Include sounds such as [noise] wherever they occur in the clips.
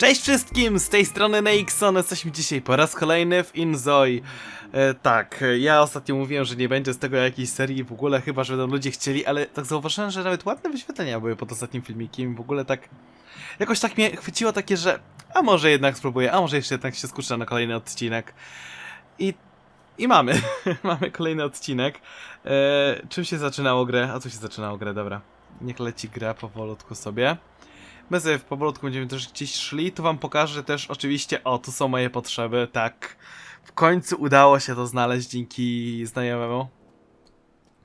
Cześć wszystkim, z tej strony Nexon, jesteśmy dzisiaj po raz kolejny w Inzoi. E, tak, ja ostatnio mówiłem, że nie będzie z tego jakiejś serii w ogóle, chyba że będą ludzie chcieli, ale tak zauważyłem, że nawet ładne wyświetlenia były pod ostatnim filmikiem, w ogóle tak... Jakoś tak mnie chwyciło takie, że a może jednak spróbuję, a może jeszcze jednak się skuszę na kolejny odcinek. I... I mamy, [laughs] mamy kolejny odcinek. E, czym się zaczynało grę? A co się zaczynało grę, dobra. Niech leci gra powolutku sobie. My sobie w powolutku będziemy też gdzieś szli. Tu wam pokażę też oczywiście, o, tu są moje potrzeby, tak. W końcu udało się to znaleźć dzięki znajomemu,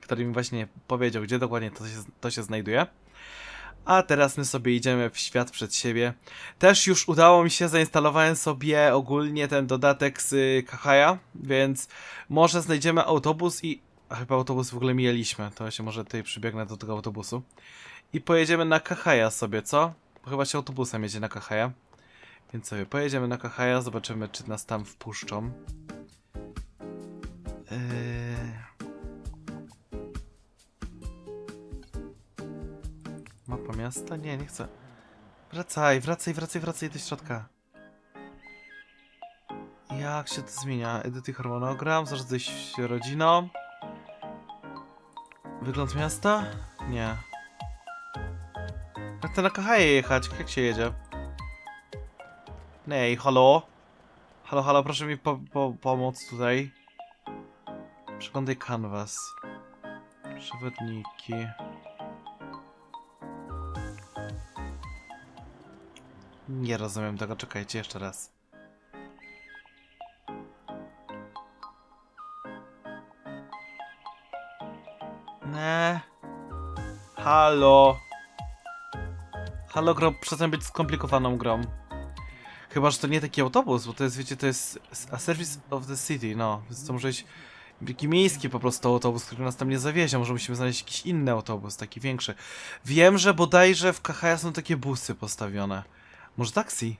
który mi właśnie powiedział, gdzie dokładnie to się, to się znajduje. A teraz my sobie idziemy w świat przed siebie. Też już udało mi się, zainstalowałem sobie ogólnie ten dodatek z Kahaja, więc może znajdziemy autobus i... A chyba autobus w ogóle mijaliśmy, to się może tutaj przybiegnę do tego autobusu. I pojedziemy na Kahaja sobie, co? Bo chyba się autobusem jedzie na Kahaja. Więc sobie pojedziemy na Kahaja, zobaczymy czy nas tam wpuszczą. Eee... Mapa miasta? Nie, nie chcę. Wracaj, wracaj, wracaj, wracaj do środka. Jak się to zmienia? Edyty harmonogram, zarządzaj się rodziną. Wygląd miasta? Nie. Na Kahaje jechać? Jak się jedzie? Nej, halo? Halo, halo, proszę mi po, po, pomóc tutaj. Przeglądaj canvas. Przewodniki. Nie rozumiem tego, czekajcie jeszcze raz. Ne. Halo. Halo, gro, przestań być skomplikowaną grą. Chyba, że to nie taki autobus, bo to jest, wiecie, to jest a service of the city, no. Więc to może być taki miejski po prostu autobus, który nas tam nie zawiezie. Może musimy znaleźć jakiś inny autobus, taki większy. Wiem, że bodajże w KHS są takie busy postawione. Może taksi?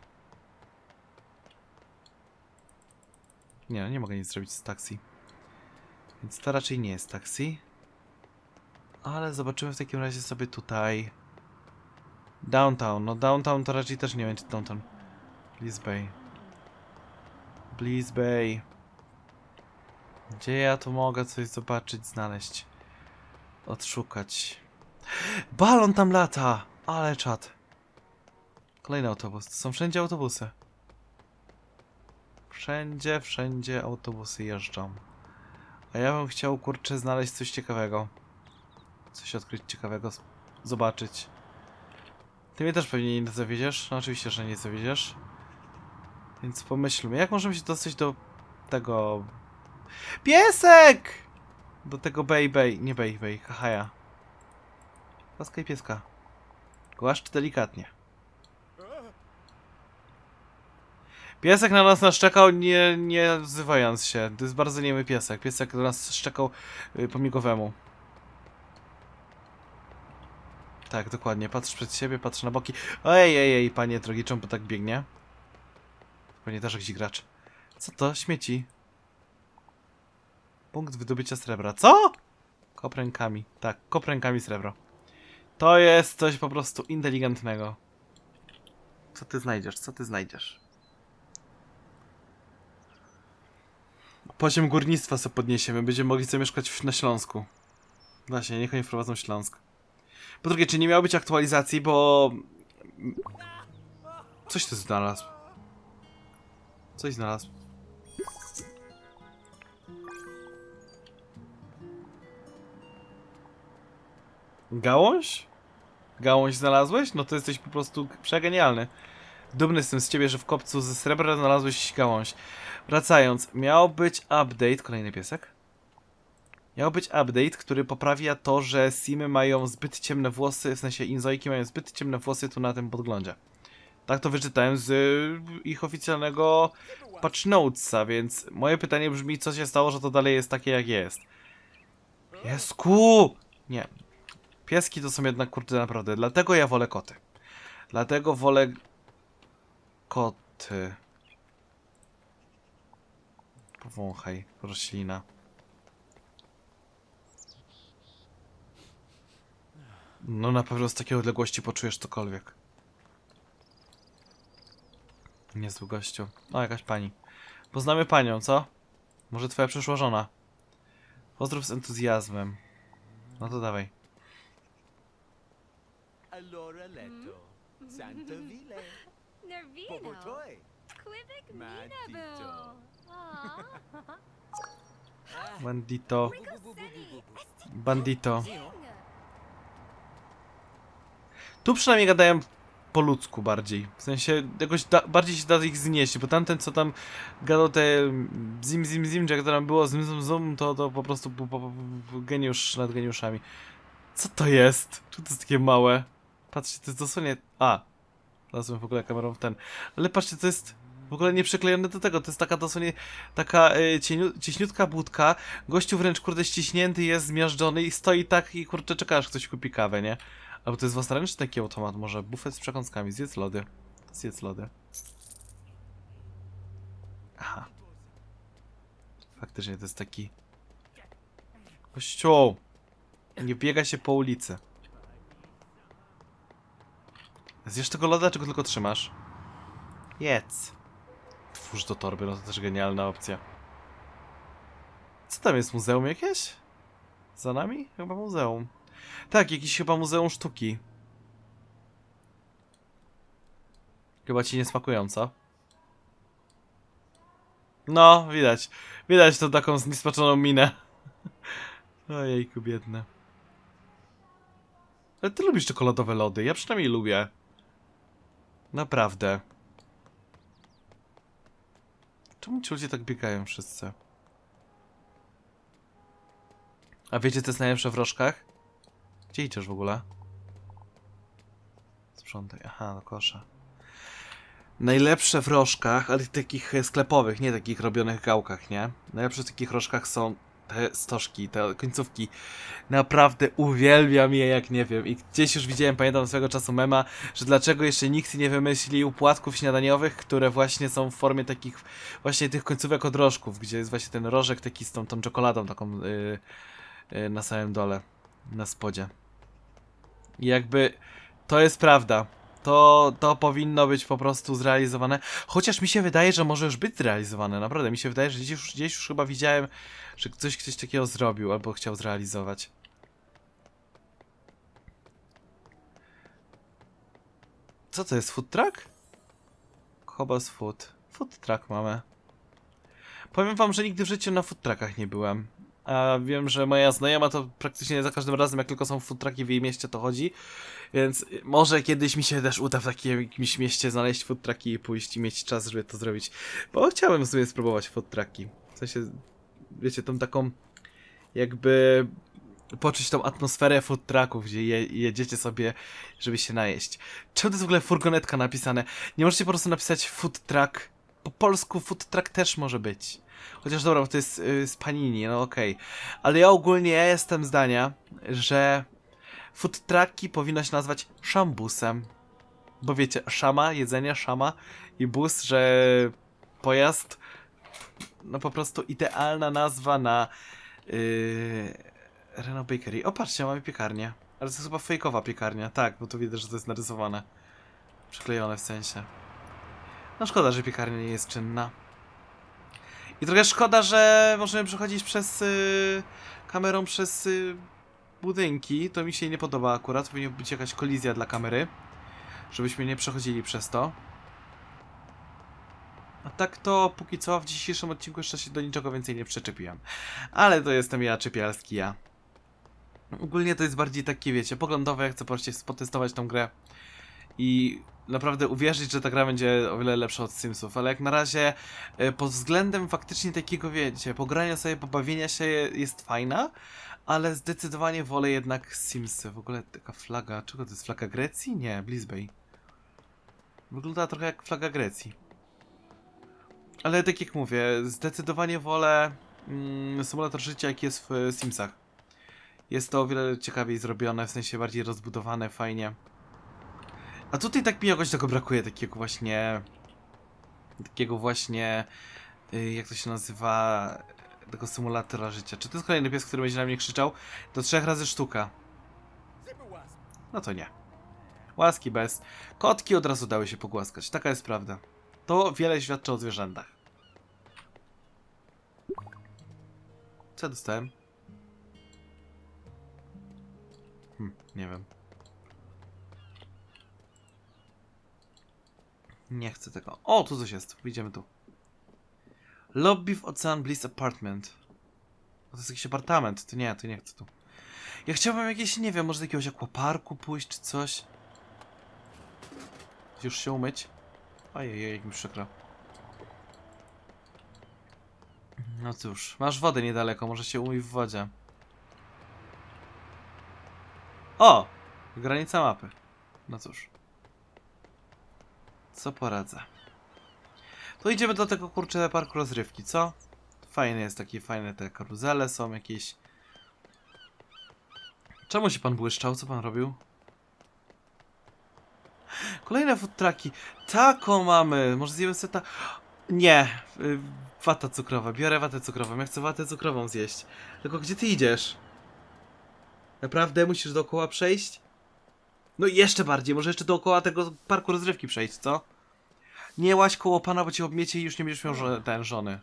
Nie, no nie mogę nic zrobić z taksi. Więc to raczej nie jest taksi. Ale zobaczymy w takim razie sobie tutaj. Downtown. No downtown to raczej też nie będzie downtown. Bliss Bay. Bliss Bay. Gdzie ja tu mogę coś zobaczyć, znaleźć? Odszukać. Balon tam lata! Ale czad. Kolejny autobus. To są wszędzie autobusy. Wszędzie, wszędzie autobusy jeżdżą. A ja bym chciał, kurczę, znaleźć coś ciekawego. Coś odkryć ciekawego, zobaczyć. Ty mnie też pewnie nie zawiedziesz? No oczywiście, że nie zawiedziesz. Więc pomyślmy, jak możemy się dostać do tego... Piesek! Do tego Bay Bay, nie Bay Bay, hahaja. Laska i pieska. Głaszcz delikatnie. Piesek na nas naszczekał, nie, nie wzywając się. To jest bardzo niemy piesek. Piesek do nas szczekał y, po Tak, dokładnie. Patrz przed siebie, patrz na boki. Ej, ej, ej, panie drogi, czemu tak biegnie? Też jakiś gracz. Co to? Śmieci. Punkt wydobycia srebra. Co? Koprękami. Tak, koprękami srebro. To jest coś po prostu inteligentnego. Co ty znajdziesz? Co ty znajdziesz? Poziom górnictwa sobie podniesiemy. Będziemy mogli sobie mieszkać w- na Śląsku. Właśnie, niech oni wprowadzą Śląsk. Po drugie, czy nie miało być aktualizacji, bo... Coś ty znalazł. Coś znalazł. Gałąź? Gałąź znalazłeś? No to jesteś po prostu przegenialny. Dumny jestem z ciebie, że w kopcu ze srebra znalazłeś gałąź. Wracając, miał być update, kolejny piesek. Miał być update, który poprawia to, że Simy mają zbyt ciemne włosy, w sensie Inzoiki mają zbyt ciemne włosy tu na tym podglądzie. Tak to wyczytałem z y, ich oficjalnego patch notesa, więc moje pytanie brzmi, co się stało, że to dalej jest takie jak jest. Piesku! Nie. Pieski to są jednak kurde naprawdę, dlatego ja wolę koty. Dlatego wolę koty. Powąchaj, roślina. No na pewno z takiej odległości poczujesz cokolwiek. Niezły gościu. O, jakaś pani. Poznamy panią, co? Może twoja przyszła żona? Pozdrów z entuzjazmem. No to dawaj. Allora letto. Santa Vile. [laughs] Nervino. Quebec. Minabo. Bandito. Bandito. Tu przynajmniej gadają po ludzku bardziej. W sensie jakoś da, bardziej się da ich znieść, bo tamten co tam gadał te zim zim zim, jak to tam było zum zum zum, to, to po prostu był po, po, geniusz nad geniuszami. Co to jest? Czy to jest takie małe? Patrzcie, to jest dosłownie... A! Znalazłem w ogóle kamerą w ten. Ale patrzcie, to jest w ogóle nie przyklejone do tego. To jest taka dosłownie taka y, cieniu, cieśniutka budka. Gościu wręcz kurde ściśnięty jest, zmiażdżony i stoi tak i kurczę czeka aż ktoś kupi kawę, nie? Albo to jest własnoręczny taki automat, może bufet z przekąskami, zjedz lody. Zjedz lody. Aha. Faktycznie to jest taki... Kościół! Nie biega się po ulicy. Zjesz tego loda, czy go tylko trzymasz? Jedz. Twórz do torby, no to też genialna opcja. Co tam jest, muzeum jakieś? Za nami? Chyba muzeum. Tak, jakiś chyba muzeum sztuki. Chyba ci nie? No, widać. Widać tą taką zniesmaczoną minę. [laughs] Ojejku, biedne. Ale ty lubisz czekoladowe lody, ja przynajmniej lubię. Naprawdę. Czemu ci ludzie tak biegają wszyscy? A wiecie co jest najlepsze w rożkach? Gdzie idziesz w ogóle? Sprzątaj. Aha, do kosza. Najlepsze w rożkach, ale takich e, sklepowych, nie takich robionych gałkach, nie? Najlepsze w takich rożkach są te stożki, te końcówki. Naprawdę uwielbiam je jak nie wiem. I gdzieś już widziałem, pamiętam swego czasu mema, że dlaczego jeszcze nikt nie wymyślił płatków śniadaniowych, które właśnie są w formie takich właśnie tych końcówek od rożków, gdzie jest właśnie ten rożek taki z tą, tą czekoladą taką yy, yy, na samym dole, na spodzie. I jakby to jest prawda. To, to powinno być po prostu zrealizowane. Chociaż mi się wydaje, że może już być zrealizowane. Naprawdę, mi się wydaje, że gdzieś już, gdzieś już chyba widziałem, że ktoś coś takiego zrobił albo chciał zrealizować. Co to jest? Food truck? Kobos food. Food truck mamy. Powiem wam, że nigdy w życiu na food truckach nie byłem. A wiem, że moja znajoma to praktycznie za każdym razem, jak tylko są food w jej mieście, to chodzi. Więc może kiedyś mi się też uda w takim jakimś mieście znaleźć food i pójść i mieć czas, żeby to zrobić. Bo chciałem sobie spróbować food. W sensie, wiecie, tą taką jakby poczuć tą atmosferę food trucków, gdzie je, jedziecie sobie, żeby się najeść. Czemu to jest w ogóle furgonetka napisane? Nie możecie po prostu napisać food truck. Po polsku food truck też może być. Chociaż dobra, bo to jest y, z panini, no okej. Ale ja ogólnie jestem zdania, że food trucki powinno się nazwać szambusem. Bo wiecie, szama, jedzenie, szama i bus, że pojazd, no po prostu idealna nazwa na yy, Renault Bakery. O, patrzcie, mamy piekarnię. Ale to jest chyba fejkowa piekarnia, tak, bo tu widać, że to jest narysowane. Przyklejone w sensie. No szkoda, że piekarnia nie jest czynna. I trochę szkoda, że możemy przechodzić przez y, kamerą przez y, budynki. To mi się nie podoba akurat. Powinna być jakaś kolizja dla kamery. Żebyśmy nie przechodzili przez to. A tak to póki co w dzisiejszym odcinku jeszcze się do niczego więcej nie przyczepiłem. Ale to jestem ja, czepialski ja. Ogólnie to jest bardziej takie, wiecie, poglądowe, jak chcę po prostu spotestować tą grę. I naprawdę uwierzyć, że ta gra będzie o wiele lepsza od Simsów, ale jak na razie e, pod względem faktycznie takiego, wiecie, pogrania sobie, pobawienia się jest fajna, ale zdecydowanie wolę jednak Simsy. W ogóle taka flaga, czego to jest? Flaga Grecji? Nie, Blisbay. Wygląda trochę jak flaga Grecji. Ale tak jak mówię, zdecydowanie wolę mm, symulator życia, jaki jest w e, Simsach. Jest to o wiele ciekawiej zrobione, w sensie bardziej rozbudowane, fajnie. A tutaj tak mi jakoś tego brakuje, takiego właśnie... Takiego właśnie... y, Jak to się nazywa... Tego symulatora życia. Czy to jest kolejny pies, który będzie na mnie krzyczał? Do trzech razy sztuka. No to nie. Łaski bez. Kotki od razu dały się pogłaskać. Taka jest prawda. To wiele świadczy o zwierzętach. Co ja dostałem? Hm, nie wiem. Nie chcę tego. O, tu coś jest. Wyjdziemy tu. Lobby w Ocean Bliss Apartment. To jest jakiś apartament. To nie, to nie chcę tu. Ja chciałbym jakieś, nie wiem, może do jakiegoś akwaparku pójść czy coś. Już się umyć. Ojej, jak mi przykro. No cóż, masz wodę niedaleko, może się umyj w wodzie. O! Granica mapy. No cóż. Co poradzę? To idziemy do tego kurczę parku rozrywki, co? Fajne jest takie, fajne te karuzele są jakieś. Czemu się pan błyszczał? Co pan robił? Kolejne food trucki. Taką mamy. Może zjemy sobie ta... Nie. y, Wata cukrowa. Biorę watę cukrową. Ja chcę watę cukrową zjeść. Tylko gdzie ty idziesz? Naprawdę musisz dookoła przejść? No i jeszcze bardziej. Może jeszcze dookoła tego parku rozrywki przejść, co? Nie łaź koło pana, bo cię obmiecie i już nie będziesz miał żo- ten żony.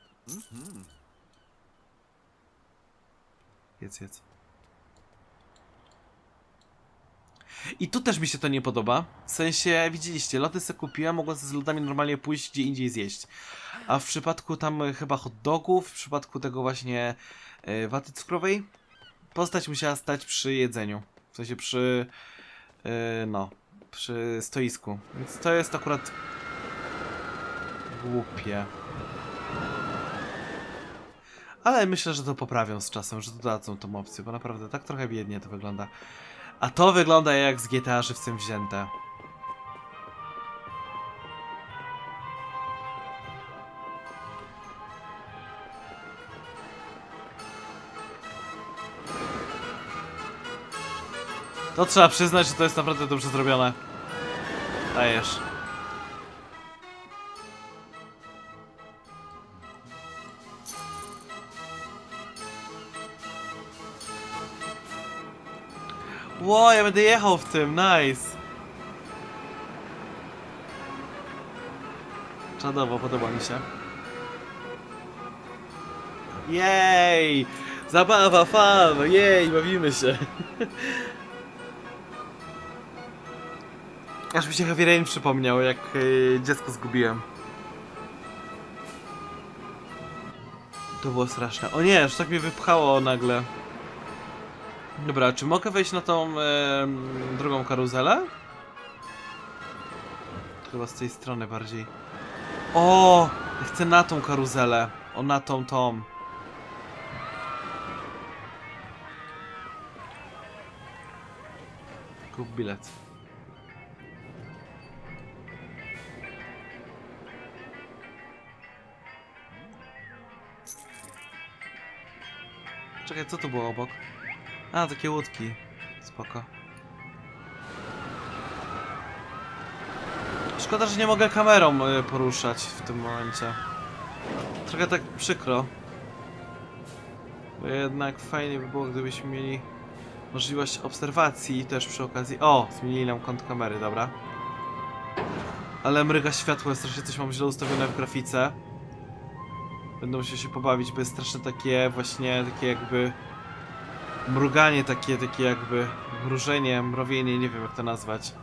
Jedz, jedz. I tu też mi się to nie podoba. W sensie, widzieliście, loty se kupiłem, mogłem sobie z lodami normalnie pójść gdzie indziej zjeść. A w przypadku tam chyba hot dogów, w przypadku tego właśnie e, waty cukrowej, postać musiała stać przy jedzeniu. W sensie przy, no, przy stoisku. Więc to jest akurat głupie. Ale myślę, że to poprawią z czasem, że dodadzą tą opcję, bo naprawdę tak trochę biednie to wygląda. A to wygląda jak z GTA żywcem wzięte. To trzeba przyznać, że to jest naprawdę dobrze zrobione. Dajesz. Ło, ja będę jechał w tym, nice. Czadowo, podoba mi się. Jej! Zabawa, fan, jej, bawimy się. [laughs] Aż mi się Heavy Rain przypomniał, jak y, dziecko zgubiłem. To było straszne. O nie, że tak mnie wypchało nagle. Dobra, czy mogę wejść na tą em, drugą karuzelę? Chyba z tej strony bardziej. O! Ja chcę na tą karuzelę. O, na tą, tą. Kup bilet. Czekaj, co to było obok? A, takie łódki. Spoko. Szkoda, że nie mogę kamerą y, poruszać w tym momencie. Trochę tak przykro. Bo jednak fajnie by było, gdybyśmy mieli możliwość obserwacji też przy okazji... O! Zmienili nam kąt kamery, dobra. Ale mryga światło, strasznie coś mam źle ustawione w grafice. Będę musiał się pobawić, bo jest straszne takie właśnie, takie jakby mruganie takie, takie jakby mrużenie, mrowienie, nie wiem jak to nazwać.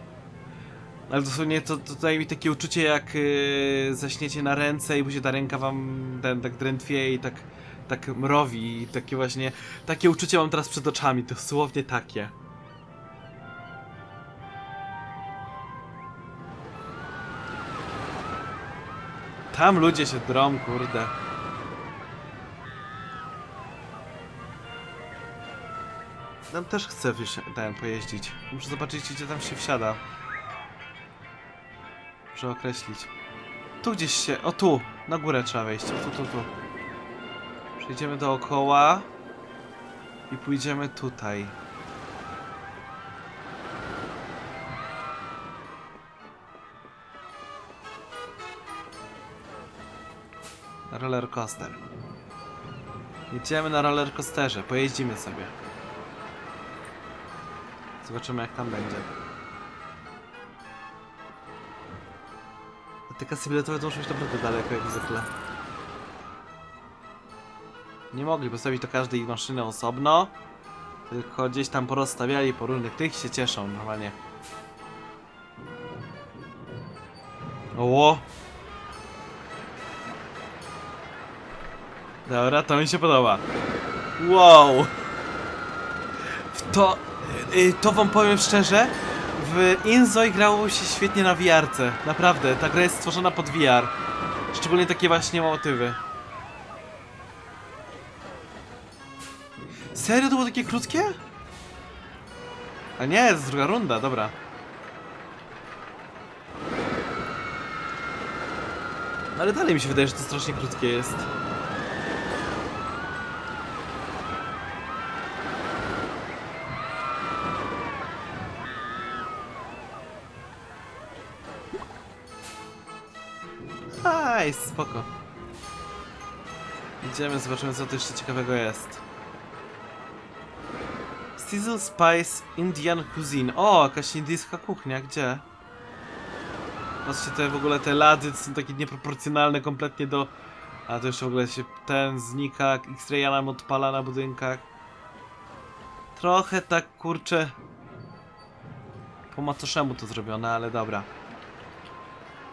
Ale dosłownie to, to daje mi takie uczucie jak yy, zaśniecie na ręce i później ta ręka wam ten, tak drętwie i tak, tak mrowi i takie właśnie, takie uczucie mam teraz przed oczami, dosłownie takie. Tam ludzie się drą, kurde. Tam też chcę ten pojeździć. Muszę zobaczyć, gdzie tam się wsiada. Muszę określić. Tu gdzieś się. O tu! Na górę trzeba wejść. Tu, tu, tu. Przejdziemy dookoła. I pójdziemy tutaj. Roller coaster. Jedziemy na roller coasterze, pojeździmy sobie. Zobaczymy jak tam będzie. Te kasy biletowe to muszą być naprawdę daleko, jak zwykle. Nie mogli postawić do każdej maszyny osobno, tylko gdzieś tam porozstawiali po różnych tych się cieszą normalnie. Oło! Dobra, to mi się podoba. Wow! W to... y, To wam powiem szczerze, w Inzoi grało się świetnie na VR-ce. Naprawdę, ta gra jest stworzona pod VR. Szczególnie takie właśnie motywy. Serio to było takie krótkie? A nie, to jest druga runda, dobra. Ale dalej mi się wydaje, że to strasznie krótkie jest. Aj, spoko. Idziemy, zobaczymy co tu jeszcze ciekawego jest. Sizzle Spice Indian Cuisine. O, jakaś indyjska kuchnia, gdzie? Patrzcie, te w ogóle te lady są takie nieproporcjonalne kompletnie do... A to jeszcze w ogóle się ten znika, X-Raya nam odpala na budynkach. Trochę tak, kurczę... Po macoszemu to zrobione, ale dobra.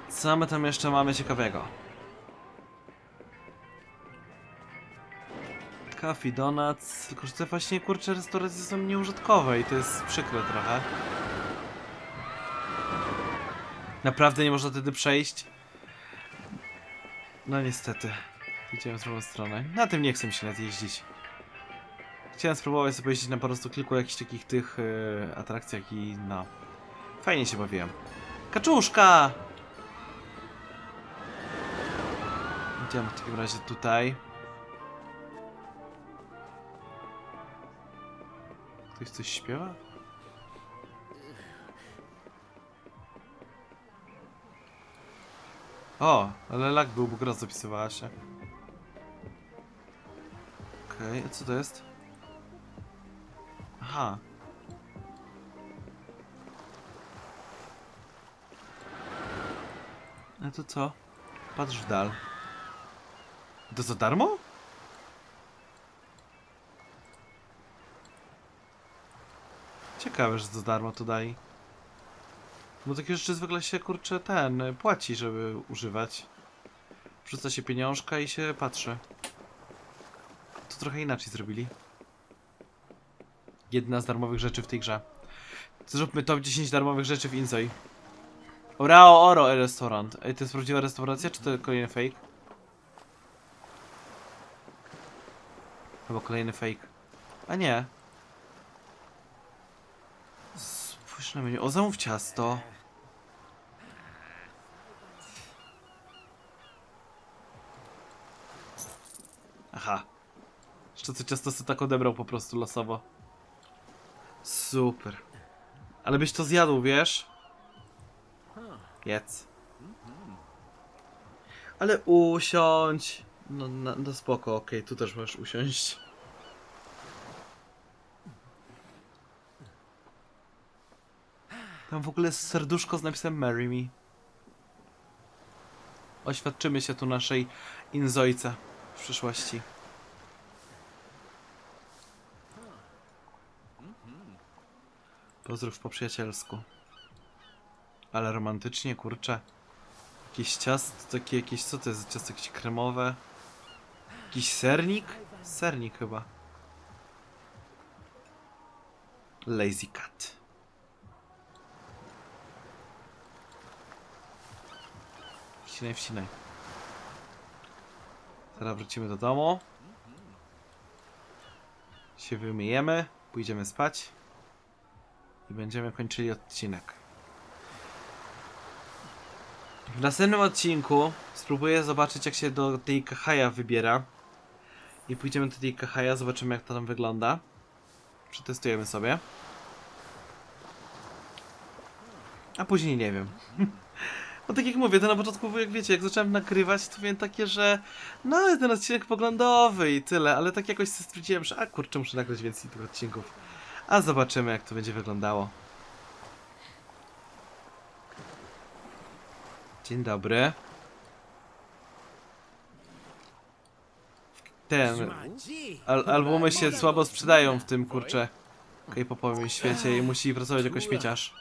Co my tam jeszcze mamy ciekawego? Coffee Donuts, tylko że te właśnie kurcze restauracje są nieużytkowe i to jest przykre trochę. Naprawdę nie można wtedy przejść? No niestety. Idziemy w drugą stronę. Na tym nie chcę się nawet jeździć. Chciałem spróbować sobie jeździć na po prostu kilku jakichś takich tych yy, atrakcjach i no. Fajnie się bawiłem. Kaczuszka! Idziemy w takim razie tutaj. Ktoś coś śpiewa? O, ale lag był, bo gra zapisywała się. Okej, a co to jest? Aha. A to co? Patrz w dal. To za darmo? Ciekawe, że za darmo to dali. Bo takie rzeczy zwykle się, kurczę, ten, y, płaci, żeby używać. Wrzuca się pieniążka i się patrzy. To trochę inaczej zrobili. Jedna z darmowych rzeczy w tej grze. Zróbmy top 10 darmowych rzeczy w Inzoi. Orao Oro restaurant. Ej, to jest prawdziwa restauracja, czy to kolejny fake? Chyba kolejny fake. A nie. Spójrz na menu. O, zamów ciasto. Aha. Jeszcze to ciasto sobie tak odebrał po prostu losowo. Super. Ale byś to zjadł, wiesz? Jedz. Ale usiądź. No, no, no spoko, okej, tu też możesz usiąść. Tam w ogóle jest serduszko z napisem Marry Me. Oświadczymy się tu naszej Inzojce w przyszłości. Pozdrów po przyjacielsku. Ale romantycznie, kurczę. Jakieś ciasto, takie jakieś, co to jest? Ciasto jakieś kremowe? Jakiś sernik? Sernik chyba. Lazy cat. Wcinaj, wcinaj. Teraz wrócimy do domu. Się wymyjemy, pójdziemy spać. I będziemy kończyli odcinek. W następnym odcinku spróbuję zobaczyć jak się do tej Kahaja wybiera. I pójdziemy do tej Kahaja, zobaczymy jak to tam wygląda. Przetestujemy sobie. A później nie wiem. [laughs] No tak jak mówię, to na początku, jak wiecie, jak zacząłem nagrywać, to miałem takie, że no ten odcinek poglądowy i tyle, ale tak jakoś stwierdziłem, że a kurczę, muszę nagrać więcej tych odcinków. A zobaczymy jak to będzie wyglądało. Dzień dobry. Ten. Al albumy się słabo sprzedają w tym kurcze K-popowym świecie i musi pracować jako śmieciarz.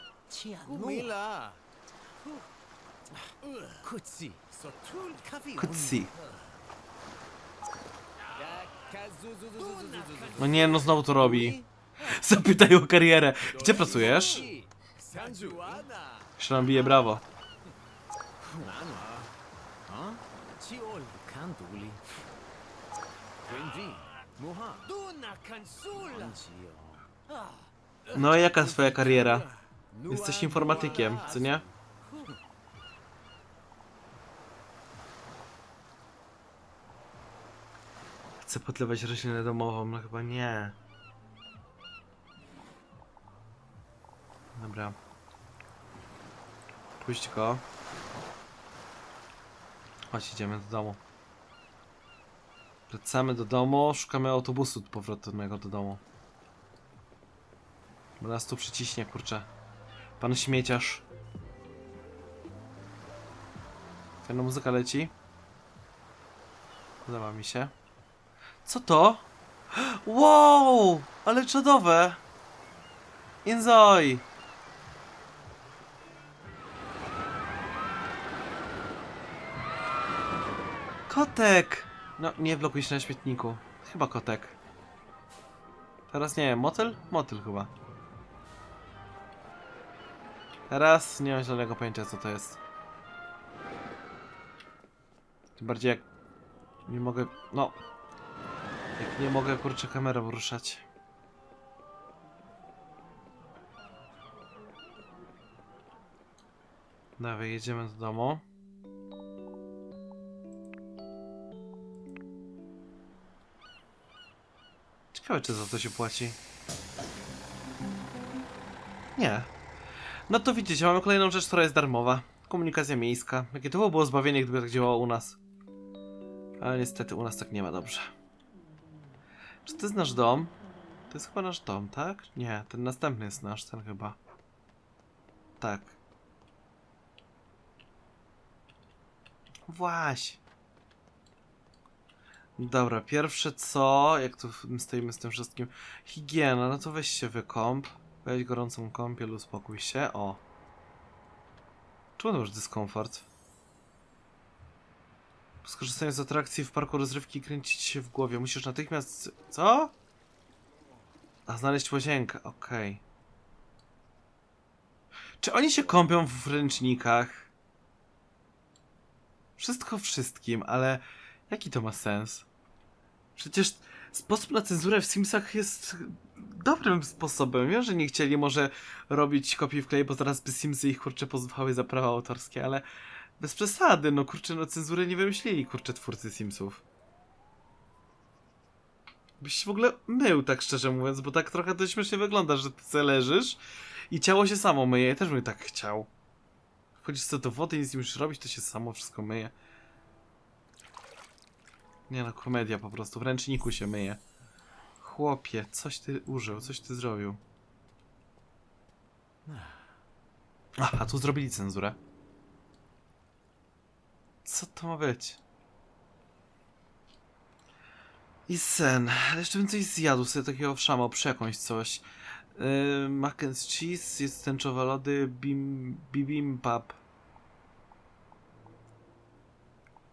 Kutsi. No nie, no znowu to robi. [laughs] Zapytaj o karierę. Gdzie pracujesz? Się nam bije brawo. No i jaka twoja kariera? Jesteś informatykiem, co nie? Chcę podlewać roślinę domową, no chyba nie. Dobra. Puść go. Chodź, idziemy do domu. Wracamy do domu, szukamy autobusu powrotnego do domu. Bo nas tu przyciśnie, kurczę. Pan śmieciarz. Fajna muzyka leci. Podoba mi się. Co to? Wow! Ale czadowe! Inzoi! Kotek! No, nie blokuj się na śmietniku. Chyba kotek. Teraz nie wiem, motyl? Motyl chyba. Teraz nie mam zielonego pojęcia co to jest. Tym bardziej jak nie mogę. No. Jak nie mogę kurczę kamerą ruszać. Dawaj, jedziemy do domu. Ciekawe, czy za to się płaci. Nie. No to widzicie, mamy kolejną rzecz, która jest darmowa. Komunikacja miejska. Jakie to było zbawienie, gdyby tak działało u nas. Ale niestety u nas tak nie ma dobrze. Czy to jest nasz dom? To jest chyba nasz dom, tak? Nie, ten następny jest nasz, ten chyba. Tak. Właśnie. Dobra, pierwsze co, jak tu stoimy z tym wszystkim. Higiena, no to weź się wykąp. Weź gorącą kąpiel, uspokój się. O. Czemu masz dyskomfort? Skorzystając z atrakcji w parku rozrywki kręcić się w głowie. Musisz natychmiast... Co? A, znaleźć łazienkę, okej. Czy oni się kąpią w ręcznikach? Wszystko wszystkim, ale jaki to ma sens? Przecież sposób na cenzurę w Simsach jest dobrym sposobem. Wiem, że nie chcieli może robić kopii w klej, bo zaraz by Simsy ich kurczę pozwały za prawa autorskie, ale bez przesady, no kurczę, no cenzury nie wymyślili kurczę twórcy Simsów. Byś się w ogóle mył, tak szczerze mówiąc, bo tak trochę to śmiesznie wygląda, że ty leżysz i ciało się samo myje. Ja też bym tak chciał. Wchodzisz sobie do wody nic nie musisz robić, to się samo wszystko myje. Nie no, komedia po prostu. W ręczniku się myje. Chłopie, coś ty użył, coś ty zrobił. Aha, tu zrobili cenzurę. Co to ma być? I sen. Ale jeszcze bym coś zjadł sobie takiego wszamo, przy coś. Yy, mac and cheese, jest tęczowe lody, bim, bibimbap.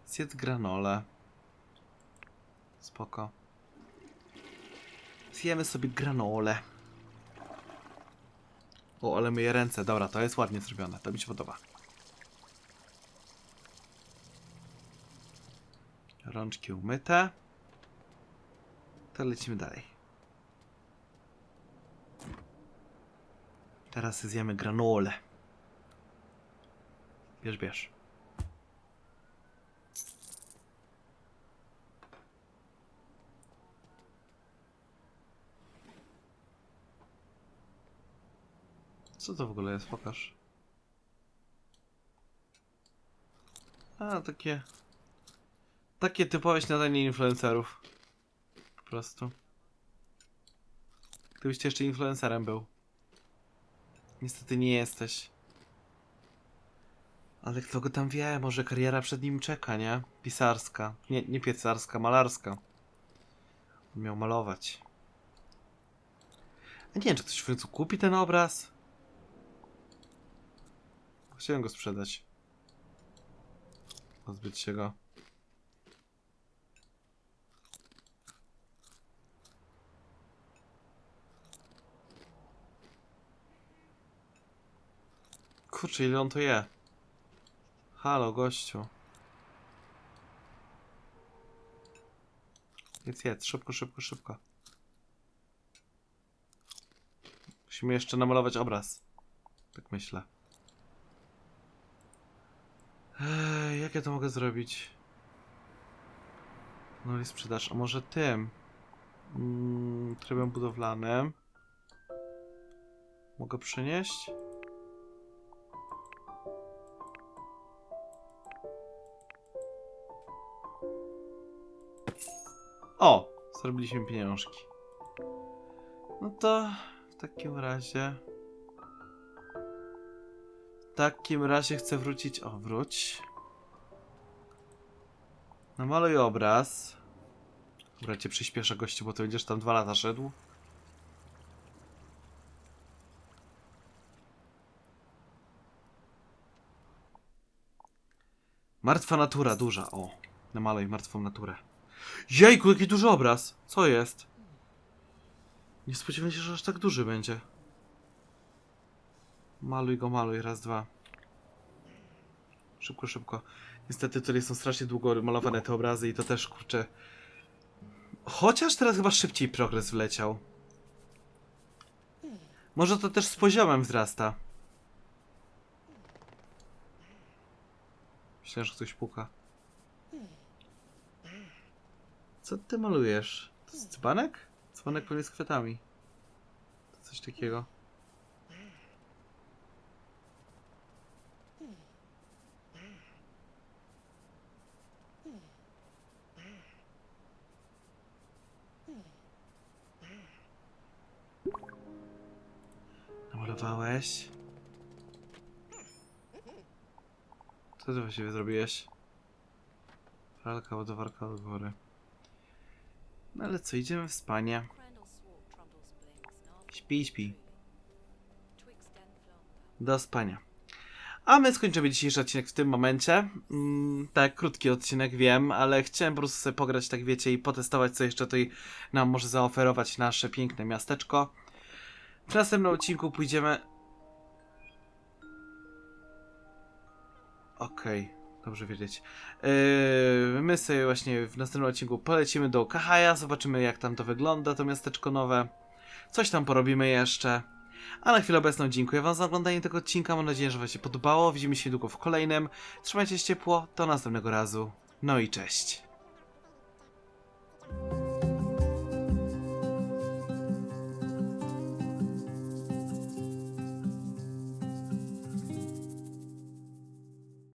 Zjedz granolę. Spoko. Zjemy sobie granolę. O, ale myję ręce. Dobra, to jest ładnie zrobione. To mi się podoba. Rączki umyte. To lecimy dalej. Teraz zjemy granolę. Bierz, bierz. Co to w ogóle jest? Pokaż. A, takie... Takie typowe śniadanie influencerów. Po prostu. Gdybyście jeszcze influencerem był. Niestety nie jesteś. Ale kto go tam wie, może kariera przed nim czeka, nie? Pisarska. Nie, nie piesarska, malarska. On miał malować. A nie wiem, czy ktoś w końcu kupi ten obraz? Chciałem go sprzedać. Pozbyć się go. Kurczę, ile on to je? Halo, gościu. Jedz, jedz, szybko, szybko, szybko. Musimy jeszcze namalować obraz. Tak myślę. Ej, jak ja to mogę zrobić? No i sprzedaż, a może tym? Mm, trybem budowlanym. Mogę przynieść? O! Zrobiliśmy pieniążki. No to w takim razie. Takim razie chcę wrócić. O, wróć. Namaluj obraz. Dobra, cię przyspieszę gościu, bo to będziesz tam dwa lata szedł. Martwa natura, duża. O, namaluj martwą naturę. Jejku, jaki duży obraz! Co jest? Nie spodziewałem się, że aż tak duży będzie. Maluj go, maluj, raz, dwa. Szybko, szybko. Niestety tutaj są strasznie długo malowane te obrazy i to też, kurczę... Chociaż teraz chyba szybciej progres wleciał. Może to też z poziomem wzrasta. Myślę, że ktoś puka. Co ty malujesz? To jest dzbanek? Dzbanek pewnie z kwiatami. To coś takiego. Co ty właściwie zrobiłeś? Pralka, ładowarka do góry. No ale co, idziemy w spanie. Śpi, śpi. Do spania. A my skończymy dzisiejszy odcinek w tym momencie. Mm, tak, krótki odcinek, wiem, ale chciałem po prostu sobie pograć, tak wiecie, i potestować, co jeszcze tutaj nam może zaoferować nasze piękne miasteczko. W następnym odcinku pójdziemy... Okej, dobrze wiedzieć. Yy, my sobie właśnie w następnym odcinku polecimy do Kahaja, zobaczymy jak tam to wygląda, to miasteczko nowe. Coś tam porobimy jeszcze. A na chwilę obecną dziękuję Wam za oglądanie tego odcinka. Mam nadzieję, że Wam się podobało. Widzimy się niedługo w kolejnym. Trzymajcie się ciepło. Do następnego razu. No i cześć.